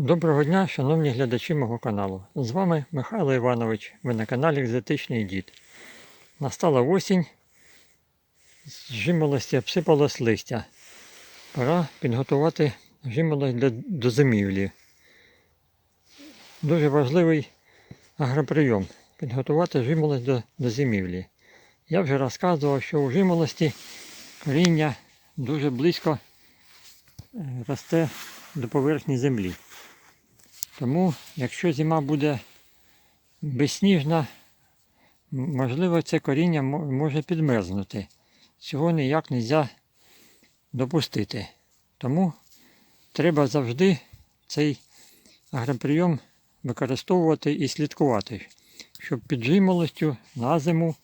Доброго дня, шановні глядачі мого каналу. З вами Михайло Іванович. Ви на каналі Екзотичний Дід. Настала осінь, з жимолості обсипалось листя. Пора підготувати жимолость для, до зимівлі. Дуже важливий агроприйом підготувати жимолость до, до зимівлі. Я вже розказував, що у жимолості коріння дуже близько е, росте до поверхні землі. Тому, якщо зима буде безсніжна, можливо, це коріння може підмерзнути. Цього ніяк не можна допустити. Тому треба завжди цей агроприйом використовувати і слідкувати, щоб під жимолостю на зиму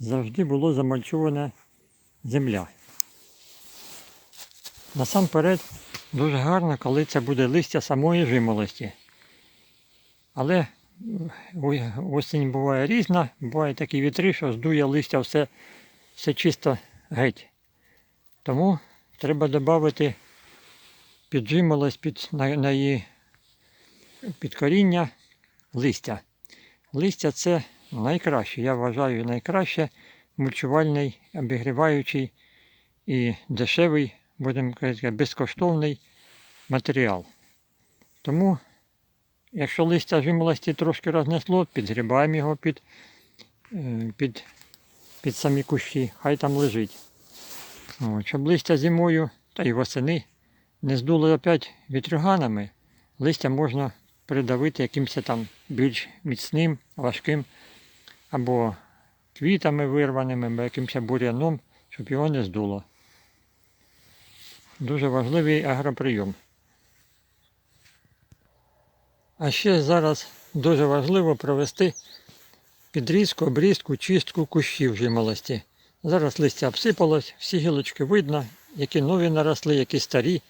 завжди було замальчована земля. Насамперед, дуже гарно, коли це буде листя самої жимолості. Але осінь буває різна, буває такі вітри, що здує листя все, все чисто геть. Тому треба додати під жимолость, під, на, на її під коріння листя. Листя це найкраще, я вважаю, найкраще мульчувальний, обігріваючий і дешевий, будемо казати, безкоштовний матеріал. Тому Якщо листя жимолості трошки рознесло, підгрібаємо його під, е, під, під самі кущі, хай там лежить. От, щоб листя зимою та й восени не здуло опять вітрюганами, листя можна придавити якимось там більш міцним, важким або квітами вирваними, або якимось бур'яном, щоб його не здуло. Дуже важливий агроприйом. А ще зараз дуже важливо провести підрізку, обрізку, чистку кущів жимолості. Зараз листя обсипалось, всі гілочки видно, які нові наросли, які старі,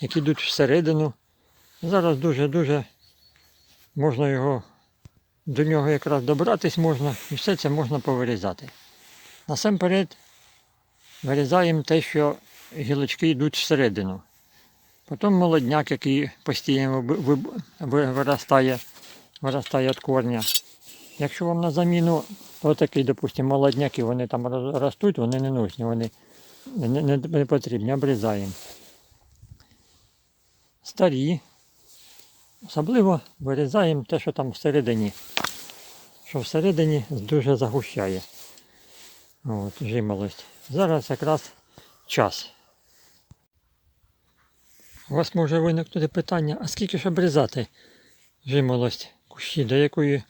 які йдуть всередину. Зараз дуже-дуже можна його, до нього якраз добратись можна і все це можна повирізати. Насамперед вирізаємо те, що гілочки йдуть всередину. Потім молодняк, який постійно ви- ви- ви- виростає, виростає від корня. Якщо вам на заміну отакий, допустимо, молодняки, вони там ростуть, вони не нужні, вони не, не, не потрібні, обрізаємо. Старі. Особливо вирізаємо те, що там всередині. Що всередині дуже загущає. От, жимолость. Зараз якраз час. У вас може виникнути питання, а скільки ж обрізати жимолость кущі, до якої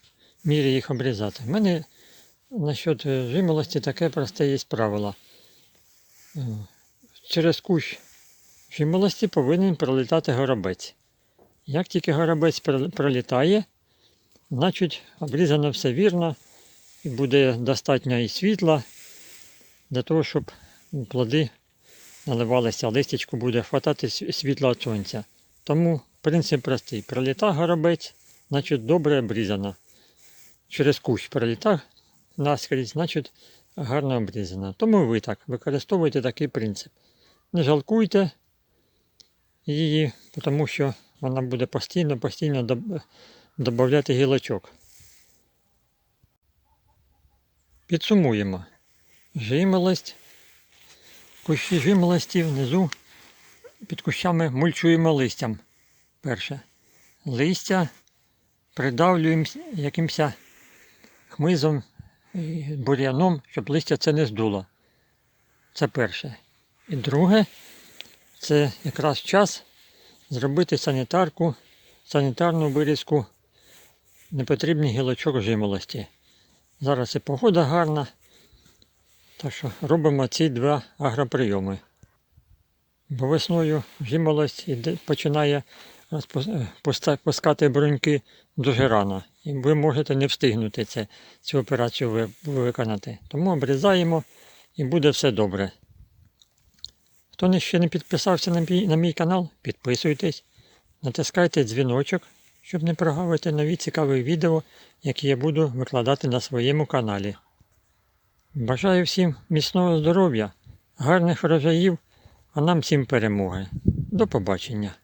міри їх обрізати? У мене насчет е, жимолості таке просте є правило. Е, Через кущ жимолості повинен пролітати горобець. Як тільки горобець пролітає, значить обрізано все вірно і буде достатньо і світла для того, щоб плоди наливалися, листячку буде хватати світла від сонця. Тому принцип простий. Проліта горобець, значить добре обрізано. Через кущ проліта наскрізь, значить гарно обрізано. Тому ви так використовуйте такий принцип. Не жалкуйте її, тому що вона буде постійно, постійно доб- додавати гілочок. Підсумуємо. Жимолость кущі жимолості внизу під кущами мульчуємо листям. Перше. Листя придавлюємо якимось хмизом, і бур'яном, щоб листя це не здуло. Це перше. І друге, це якраз час зробити санітарку, санітарну вирізку непотрібних гілочок жимолості. Зараз і погода гарна. Так що робимо ці два агроприйоми. Бо весною жимолость іде- починає е, пускати бруньки дуже рано. І ви можете не встигнути це, цю операцію виконати. Тому обрізаємо і буде все добре. Хто ще не підписався на мій, на мій канал, підписуйтесь, натискайте дзвіночок, щоб не прогавити нові цікаві відео, які я буду викладати на своєму каналі. Бажаю всім міцного здоров'я, гарних врожаїв, а нам всім перемоги. До побачення.